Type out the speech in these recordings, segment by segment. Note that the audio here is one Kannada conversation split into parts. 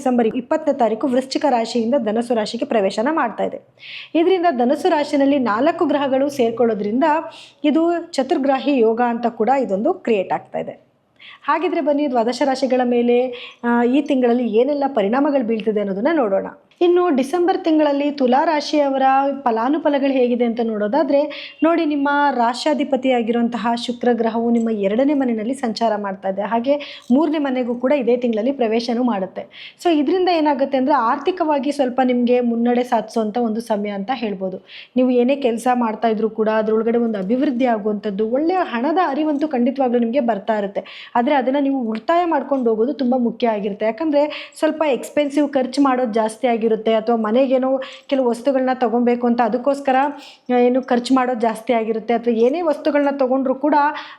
ಡಿಸೆಂಬರ್ ಇಪ್ಪತ್ತನೇ ತಾರೀಕು ವೃಶ್ಚಿಕ ರಾಶಿಯಿಂದ ಧನಸು ರಾಶಿಗೆ ಪ್ರವೇಶನ ಮಾಡ್ತಾ ಇದೆ. ಇದರಿಂದ ಧನಸು ರಾಶಿನಲ್ಲಿ ನಾಲ್ಕು ಗ್ರಹಗಳು ಸೇರ್ಕೊಳ್ಳೋದ್ರಿಂದ ಇದು ಚತುರ್ಗ್ರಾಹಿ ಯೋಗ ಅಂತ ಕೂಡ ಇದೊಂದು ಕ್ರಿಯೇಟ್ ಆಗ್ತಾ ಇದೆ. ಹಾಗಿದ್ರೆ ಬನ್ನಿ, ದ್ವಾದಶ ರಾಶಿಗಳ ಮೇಲೆ ಈ ತಿಂಗಳಲ್ಲಿ ಏನೆಲ್ಲ ಪರಿಣಾಮಗಳು ಬೀಳ್ತಿದೆ ಅನ್ನೋದನ್ನ ನೋಡೋಣ. ಇನ್ನು ಡಿಸೆಂಬರ್ ತಿಂಗಳಲ್ಲಿ ತುಲಾ ರಾಶಿಯವರ ಫಲಾನುಫಲಗಳು ಹೇಗಿದೆ ಅಂತ ನೋಡೋದಾದರೆ, ನೋಡಿ ನಿಮ್ಮ ರಾಶಾಧಿಪತಿಯಾಗಿರುವಂತಹ ಶುಕ್ರ ಗ್ರಹವು ನಿಮ್ಮ ಎರಡನೇ ಮನೆಯಲ್ಲಿ ಸಂಚಾರ ಮಾಡ್ತಾ ಇದೆ. ಹಾಗೆ ಮೂರನೇ ಮನೆಗೂ ಕೂಡ ಇದೇ ತಿಂಗಳಲ್ಲಿ ಪ್ರವೇಶನೂ ಮಾಡುತ್ತೆ. ಸೊ ಇದರಿಂದ ಏನಾಗುತ್ತೆ ಅಂದರೆ ಆರ್ಥಿಕವಾಗಿ ಸ್ವಲ್ಪ ನಿಮಗೆ ಮುನ್ನಡೆ ಸಾಧಿಸುವಂಥ ಒಂದು ಸಮಯ ಅಂತ ಹೇಳ್ಬೋದು. ನೀವು ಏನೇ ಕೆಲಸ ಮಾಡ್ತಾ ಇದ್ರು ಕೂಡ ಅದರೊಳಗಡೆ ಒಂದು ಅಭಿವೃದ್ಧಿ ಆಗುವಂಥದ್ದು, ಒಳ್ಳೆಯ ಹಣದ ಅರಿವಂತೂ ಖಂಡಿತವಾಗ್ಲೂ ನಿಮಗೆ ಬರ್ತಾ ಇರುತ್ತೆ. ಆದರೆ ಅದನ್ನು ನೀವು ಉಳಿತಾಯ ಮಾಡ್ಕೊಂಡು ಹೋಗೋದು ತುಂಬ ಮುಖ್ಯ ಆಗಿರುತ್ತೆ. ಯಾಕಂದರೆ ಸ್ವಲ್ಪ ಎಕ್ಸ್ಪೆನ್ಸಿವ್ ಖರ್ಚು ಮಾಡೋದು ಜಾಸ್ತಿ ಆಗಿರುತ್ತೆ ಅಥವಾ ಮನೆಗೇನೋ ಕೆಲವು ವಸ್ತುಗಳನ್ನ ತೊಗೊಬೇಕು ಅಂತ ಅದಕ್ಕೋಸ್ಕರ ಏನು ಖರ್ಚು ಮಾಡೋದು ಜಾಸ್ತಿ ಆಗಿರುತ್ತೆ ಅಥವಾ ಏನೇ ವಸ್ತುಗಳನ್ನ ತೊಗೊಂಡ್ರು ಕೂಡ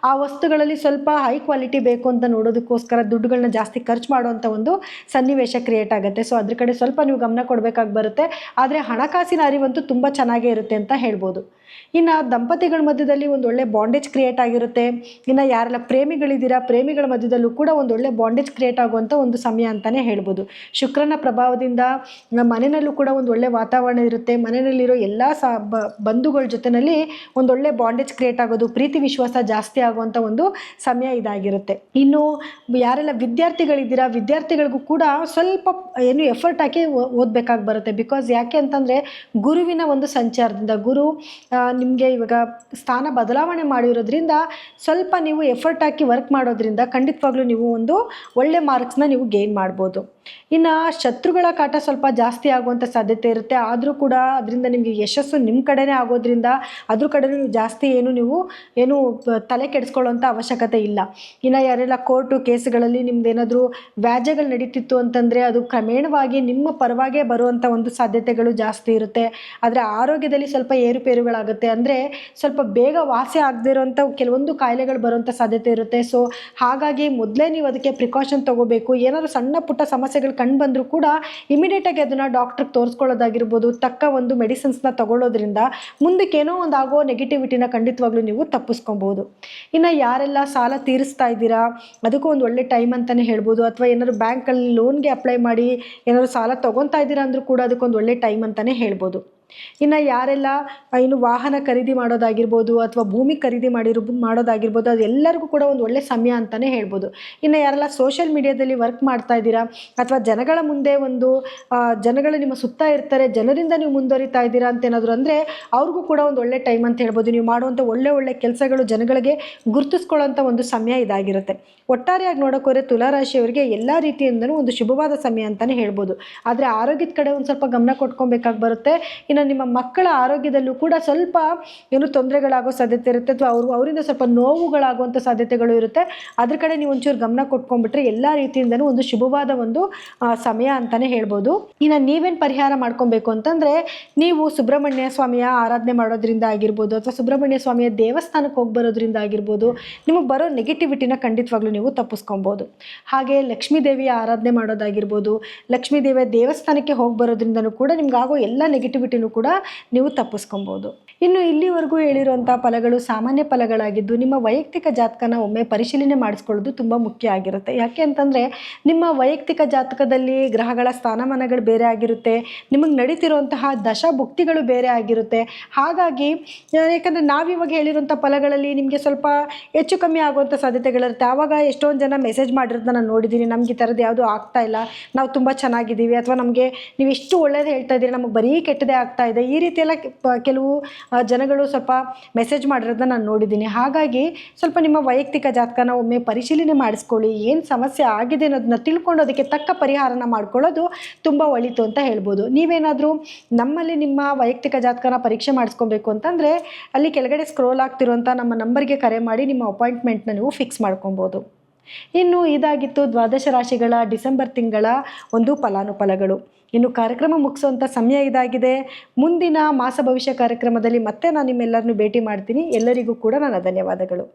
ಆ ವಸ್ತುಗಳಲ್ಲಿ ಸ್ವಲ್ಪ ಹೈ ಕ್ವಾಲಿಟಿ ಬೇಕು ಅಂತ ನೋಡೋದಕ್ಕೋಸ್ಕರ ದುಡ್ಡುಗಳನ್ನ ಜಾಸ್ತಿ ಖರ್ಚು ಮಾಡುವಂಥ ಒಂದು ಸನ್ನಿವೇಶ ಕ್ರಿಯೇಟ್ ಆಗುತ್ತೆ. ಸೊ ಅದ್ರ ಕಡೆ ಸ್ವಲ್ಪ ನೀವು ಗಮನ ಕೊಡಬೇಕಾಗಿ ಬರುತ್ತೆ. ಆದರೆ ಹಣಕಾಸಿನ ಅರಿವಂತೂ ತುಂಬ ಚೆನ್ನಾಗೇ ಇರುತ್ತೆ ಅಂತ ಹೇಳ್ಬೋದು. ಇನ್ನು ದಂಪತಿಗಳ ಮಧ್ಯದಲ್ಲಿ ಒಂದು ಒಳ್ಳೆ ಬಾಂಡೇಜ್ ಕ್ರಿಯೇಟ್ ಆಗಿರುತ್ತೆ. ಇನ್ನು ಯಾರೆಲ್ಲ ಪ್ರೇಮಿಗಳಿದ್ದೀರಾ ಪ್ರೇಮಿಗಳ ಮಧ್ಯದಲ್ಲೂ ಕೂಡ ಒಂದು ಒಳ್ಳೆ ಬಾಂಡೇಜ್ ಕ್ರಿಯೇಟ್ ಆಗುವಂಥ ಒಂದು ಸಮಯ ಅಂತಲೇ ಹೇಳ್ಬೋದು. ಶುಕ್ರನ ಪ್ರಭಾವದಿಂದ ನಮ್ಮ ಮನೆಯಲ್ಲೂ ಕೂಡ ಒಂದು ಒಳ್ಳೆ ವಾತಾವರಣ ಇರುತ್ತೆ. ಮನೆಯಲ್ಲಿರೋ ಎಲ್ಲ ಸ ಬ- ಬಂಧುಗಳ ಜೊತೆಯಲ್ಲಿ ಒಂದು ಒಳ್ಳೆ ಬಾಂಡೇಜ್ ಕ್ರಿಯೇಟ್ ಆಗೋದು, ಪ್ರೀತಿ ವಿಶ್ವಾಸ ಜಾಸ್ತಿ ಆಗುವಂಥ ಒಂದು ಸಮಯ ಇದಾಗಿರುತ್ತೆ. ಇನ್ನು ಯಾರೆಲ್ಲ ವಿದ್ಯಾರ್ಥಿಗಳಿದ್ದೀರಾ, ವಿದ್ಯಾರ್ಥಿಗಳಿಗೂ ಕೂಡ ಸ್ವಲ್ಪ ಏನು ಎಫರ್ಟ್ ಹಾಕಿ ಓದ್ಬೇಕಾಗಿ ಬರುತ್ತೆ. ಬಿಕಾಸ್ ಯಾಕೆ ಅಂತಂದರೆ ಗುರುವಿನ ಒಂದು ಸಂಚಾರದಿಂದ, ಗುರು ನಿಮಗೆ ಇವಾಗ ಸ್ಥಾನ ಬದಲಾವಣೆ ಮಾಡಿರೋದ್ರಿಂದ ಸ್ವಲ್ಪ ನೀವು ಎಫರ್ಟ್ ಹಾಕಿ ವರ್ಕ್ ಮಾಡೋದ್ರಿಂದ ಖಂಡಿತವಾಗ್ಲೂ ನೀವು ಒಂದು ಒಳ್ಳೆ ಮಾರ್ಕ್ಸ್ನ ನೀವು ಗೇನ್ ಮಾಡ್ಬೋದು. ಇನ್ನು ಶತ್ರುಗಳ ಕಾಟ ಸ್ವಲ್ಪ ಜಾಸ್ತಿ ಆಗುವಂಥ ಸಾಧ್ಯತೆ ಇರುತ್ತೆ. ಆದರೂ ಕೂಡ ಅದರಿಂದ ನಿಮಗೆ ಯಶಸ್ಸು ನಿಮ್ಮ ಕಡೆನೇ ಆಗೋದ್ರಿಂದ ಅದ್ರ ಕಡೆ ಜಾಸ್ತಿ ಏನು ನೀವು ಏನು ತಲೆ ಕೆಡಿಸ್ಕೊಳ್ಳೋಂಥ ಅವಶ್ಯಕತೆ ಇಲ್ಲ. ಇನ್ನು ಯಾರೆಲ್ಲ ಕೋರ್ಟು ಕೇಸುಗಳಲ್ಲಿ ನಿಮ್ದು ಏನಾದರೂ ವ್ಯಾಜ್ಯಗಳು ನಡೀತಿತ್ತು ಅಂತಂದರೆ ಅದು ಕ್ರಮೇಣವಾಗಿ ನಿಮ್ಮ ಪರವಾಗೇ ಬರುವಂಥ ಒಂದು ಸಾಧ್ಯತೆಗಳು ಜಾಸ್ತಿ ಇರುತ್ತೆ. ಆದರೆ ಆರೋಗ್ಯದಲ್ಲಿ ಸ್ವಲ್ಪ ಏರುಪೇರುಗಳಾಗುತ್ತೆ. ಅಂದರೆ ಸ್ವಲ್ಪ ಬೇಗ ವಾಸಿ ಆಗದೇ ಇರೋಂಥ ಕೆಲವೊಂದು ಕಾಯಿಲೆಗಳು ಬರುವಂಥ ಸಾಧ್ಯತೆ ಇರುತ್ತೆ. ಸೊ ಹಾಗಾಗಿ ಮೊದಲೇ ನೀವು ಅದಕ್ಕೆ ಪ್ರಿಕಾಷನ್ ತೊಗೋಬೇಕು. ಏನಾದರೂ ಸಣ್ಣ ಪುಟ್ಟ ಸಮಸ್ಯೆಗಳು ಕಂಡು ಬಂದರೂ ಕೂಡ ಇಮಿಡಿಯೇಟಾಗಿ ಅದನ್ನು ಡಾಕ್ಟ್ರಿಗೆ ತೋರಿಸ್ಕೊಳ್ಳೋದಾಗಿರ್ಬೋದು, ತಕ್ಕ ಒಂದು ಮೆಡಿಸಿನ್ಸ್ನ ತಗೊಳ್ಳೋದ್ರಿಂದ ಮುಂದಕ್ಕೆ ಏನೋ ಒಂದು ಆಗೋ ನೆಗೆಟಿವಿಟಿನ ಖಂಡಿತವಾಗ್ಲೂ ನೀವು ತಪ್ಪಿಸ್ಕೊಬೋದು. ಇನ್ನು ಯಾರೆಲ್ಲ ಸಾಲ ತೀರಿಸ್ತಾ ಇದ್ದೀರಾ, ಅದಕ್ಕೂ ಒಂದು ಒಳ್ಳೆ ಟೈಮ್ ಅಂತಲೇ ಹೇಳ್ಬೋದು, ಅಥವಾ ಏನಾದ್ರು ಬ್ಯಾಂಕಲ್ಲಿ ಲೋನ್ಗೆ ಅಪ್ಲೈ ಮಾಡಿ ಏನಾದ್ರು ಸಾಲ ತೊಗೊತಾ ಇದ್ದೀರಾ ಅಂದರೂ ಕೂಡ ಅದಕ್ಕೊಂದು ಒಳ್ಳೆ ಟೈಮ್ ಅಂತಲೇ ಹೇಳ್ಬೋದು. ಇನ್ನು ಯಾರೆಲ್ಲ ಇನ್ನು ವಾಹನ ಖರೀದಿ ಮಾಡೋದಾಗಿರ್ಬೋದು ಅಥವಾ ಭೂಮಿ ಖರೀದಿ ಮಾಡಿರೋ ಮಾಡೋದಾಗಿರ್ಬೋದು ಅದೆಲ್ಲರಿಗೂ ಕೂಡ ಒಂದು ಒಳ್ಳೆ ಸಮಯ ಅಂತಲೇ ಹೇಳ್ಬೋದು. ಇನ್ನು ಯಾರೆಲ್ಲ ಸೋಷಿಯಲ್ ಮೀಡಿಯಾದಲ್ಲಿ ವರ್ಕ್ ಮಾಡ್ತಾ ಇದ್ದೀರಾ, ಅಥವಾ ಜನಗಳ ಮುಂದೆ ಒಂದು ಜನಗಳು ನಿಮ್ಮ ಸುತ್ತ ಇರ್ತಾರೆ, ಜನರಿಂದ ನೀವು ಮುಂದುವರಿತಾ ಇದ್ದೀರಾ ಅಂತ ಏನಾದರೂ ಅಂದರೆ ಅವ್ರಿಗೂ ಕೂಡ ಒಂದು ಒಳ್ಳೆ ಟೈಮ್ ಅಂತ ಹೇಳ್ಬೋದು. ನೀವು ಮಾಡುವಂಥ ಒಳ್ಳೆ ಒಳ್ಳೆ ಕೆಲಸಗಳು ಜನಗಳಿಗೆ ಗುರುತಿಸ್ಕೊಳ್ಳೋಂಥ ಒಂದು ಸಮಯ ಇದಾಗಿರುತ್ತೆ. ಒಟ್ಟಾರೆಯಾಗಿ ನೋಡೋಕೋರೆ ತುಲಾರಾಶಿಯವರಿಗೆ ಎಲ್ಲ ರೀತಿಯಿಂದಲೂ ಒಂದು ಶುಭವಾದ ಸಮಯ ಅಂತಲೇ ಹೇಳ್ಬೋದು. ಆದರೆ ಆರೋಗ್ಯದ ಕಡೆ ಒಂದು ಸ್ವಲ್ಪ ಗಮನ ಕೊಟ್ಕೊಬೇಕಾಗಿ ಬರುತ್ತೆ. ಇನ್ನು ನಿಮ್ಮ ಮಕ್ಕಳ ಆರೋಗ್ಯದಲ್ಲೂ ಕೂಡ ಸ್ವಲ್ಪ ಏನು ತೊಂದರೆಗಳಾಗೋ ಸಾಧ್ಯತೆ ಇರುತ್ತೆ ಅಥವಾ ಅವರು ಅವರಿಂದ ಸ್ವಲ್ಪ ನೋವುಗಳಾಗುವಂಥ ಸಾಧ್ಯತೆಗಳು ಇರುತ್ತೆ. ಅದ್ರ ಕಡೆ ನೀವು ಒಂಚೂರು ಗಮನ ಕೊಟ್ಕೊಂಡ್ಬಿಟ್ರೆ ಎಲ್ಲ ರೀತಿಯಿಂದನೂ ಒಂದು ಶುಭವಾದ ಒಂದು ಸಮಯ ಅಂತಲೇ ಹೇಳ್ಬೋದು. ಇನ್ನು ನೀವೇನು ಪರಿಹಾರ ಮಾಡ್ಕೊಬೇಕು ಅಂತಂದರೆ, ನೀವು ಸುಬ್ರಹ್ಮಣ್ಯ ಸ್ವಾಮಿಯ ಆರಾಧನೆ ಮಾಡೋದ್ರಿಂದ ಆಗಿರ್ಬೋದು ಅಥವಾ ಸುಬ್ರಹ್ಮಣ್ಯ ಸ್ವಾಮಿಯ ದೇವಸ್ಥಾನಕ್ಕೆ ಹೋಗಿ ಬರೋದ್ರಿಂದ ಆಗಿರ್ಬೋದು, ನಿಮಗೆ ಬರೋ ನೆಗೆಟಿವಿಟಿನ ಖಂಡಿತವಾಗ್ಲೂ ನೀವು ತಪ್ಪಿಸ್ಕೊಬೋದು. ಹಾಗೆ ಲಕ್ಷ್ಮೀ ದೇವಿಯ ಆರಾಧನೆ ಮಾಡೋದಾಗಿರ್ಬೋದು, ಲಕ್ಷ್ಮೀ ದೇವಿಯ ದೇವಸ್ಥಾನಕ್ಕೆ ಹೋಗಿ ಬರೋದ್ರಿಂದನೂ ಕೂಡ ನಿಮ್ಗಾಗೋ ಎಲ್ಲ ನೆಗೆಟಿವಿಟಿನೂ ಕೂಡ ನೀವು ತಪ್ಪಿಸ್ಕೊಬೋದು. ಇನ್ನು ಇಲ್ಲಿವರೆಗೂ ಹೇಳಿರುವಂಥ ಫಲಗಳು ಸಾಮಾನ್ಯ ಫಲಗಳಾಗಿದ್ದು ನಿಮ್ಮ ವೈಯಕ್ತಿಕ ಜಾತಕನ ಒಮ್ಮೆ ಪರಿಶೀಲನೆ ಮಾಡಿಸ್ಕೊಳ್ಳೋದು ತುಂಬ ಮುಖ್ಯ ಆಗಿರುತ್ತೆ. ಯಾಕೆ ಅಂತಂದರೆ ನಿಮ್ಮ ವೈಯಕ್ತಿಕ ಜಾತಕದಲ್ಲಿ ಗ್ರಹಗಳ ಸ್ಥಾನಮಾನಗಳು ಬೇರೆ ಆಗಿರುತ್ತೆ, ನಿಮಗೆ ನಡೀತಿರುವಂತಹ ದಶಭುಕ್ತಿಗಳು ಬೇರೆ ಆಗಿರುತ್ತೆ. ಹಾಗಾಗಿ ಯಾಕಂದರೆ ನಾವಿವಾಗ ಹೇಳಿರುವಂಥ ಫಲಗಳಲ್ಲಿ ನಿಮಗೆ ಸ್ವಲ್ಪ ಹೆಚ್ಚು ಕಮ್ಮಿ ಆಗುವಂಥ ಸಾಧ್ಯತೆಗಳಿರುತ್ತೆ. ಆವಾಗ ಎಷ್ಟೊಂದು ಜನ ಮೆಸೇಜ್ ಮಾಡಿರೋದನ್ನ ನಾನು ನೋಡಿದ್ದೀನಿ. ನಮ್ಗೆ ಈ ಥರದ್ದು ಯಾವುದೂ ಆಗ್ತಾ ಇಲ್ಲ. ನಾವು ತುಂಬ ಚೆನ್ನಾಗಿದ್ದೀವಿ. ಅಥವಾ ನಮಗೆ ನೀವು ಎಷ್ಟು ಒಳ್ಳೇದು ಹೇಳ್ತಾ ಇದ್ದೀರಿ, ನಮಗೆ ಬರೀ ಕೆಟ್ಟದೇ ಇದೆ. ಈ ರೀತಿಯೆಲ್ಲ ಕೆಲವು ಜನಗಳು ಸ್ವಲ್ಪ ಮೆಸೇಜ್ ಮಾಡಿರೋದನ್ನ ನಾನು ನೋಡಿದ್ದೀನಿ. ಹಾಗಾಗಿ ಸ್ವಲ್ಪ ನಿಮ್ಮ ವೈಯಕ್ತಿಕ ಜಾತಕನ ಒಮ್ಮೆ ಪರಿಶೀಲನೆ ಮಾಡಿಸ್ಕೊಳ್ಳಿ. ಏನು ಸಮಸ್ಯೆ ಆಗಿದೆ ಅನ್ನೋದನ್ನ ತಿಳ್ಕೊಂಡು ಅದಕ್ಕೆ ತಕ್ಕ ಪರಿಹಾರನ ಮಾಡ್ಕೊಳ್ಳೋದು ತುಂಬ ಒಳಿತು ಅಂತ ಹೇಳ್ಬೋದು. ನೀವೇನಾದರೂ ನಮ್ಮಲ್ಲಿ ನಿಮ್ಮ ವೈಯಕ್ತಿಕ ಜಾತಕನ ಪರೀಕ್ಷೆ ಮಾಡಿಸ್ಕೊಬೇಕು ಅಂತಂದರೆ ಅಲ್ಲಿ ಕೆಳಗಡೆ ಸ್ಕ್ರೋಲ್ ಆಗ್ತಿರುವಂಥ ನಮ್ಮ ನಂಬರ್ಗೆ ಕರೆ ಮಾಡಿ ನಿಮ್ಮ ಅಪಾಯಿಂಟ್ಮೆಂಟ್ನ ನೀವು ಫಿಕ್ಸ್ ಮಾಡ್ಕೊಬೋದು. ಇನ್ನು ಇದಾಗಿತ್ತು ದ್ವಾದಶ ರಾಶಿಗಳ ಡಿಸೆಂಬರ್ ತಿಂಗಳ ಒಂದು ಫಲಾನುಫಲಗಳು. ಇನ್ನು ಕಾರ್ಯಕ್ರಮ ಮುಗಿಸುವಂಥ ಸಮಯ ಇದಾಗಿದೆ. ಮುಂದಿನ ಮಾಸ ಭವಿಷ್ಯ ಕಾರ್ಯಕ್ರಮದಲ್ಲಿ ಮತ್ತೆ ನಾನು ನಿಮ್ಮೆಲ್ಲರನ್ನೂ ಭೇಟಿ ಮಾಡ್ತೀನಿ. ಎಲ್ಲರಿಗೂ ಕೂಡ ನನ್ನ ಧನ್ಯವಾದಗಳು.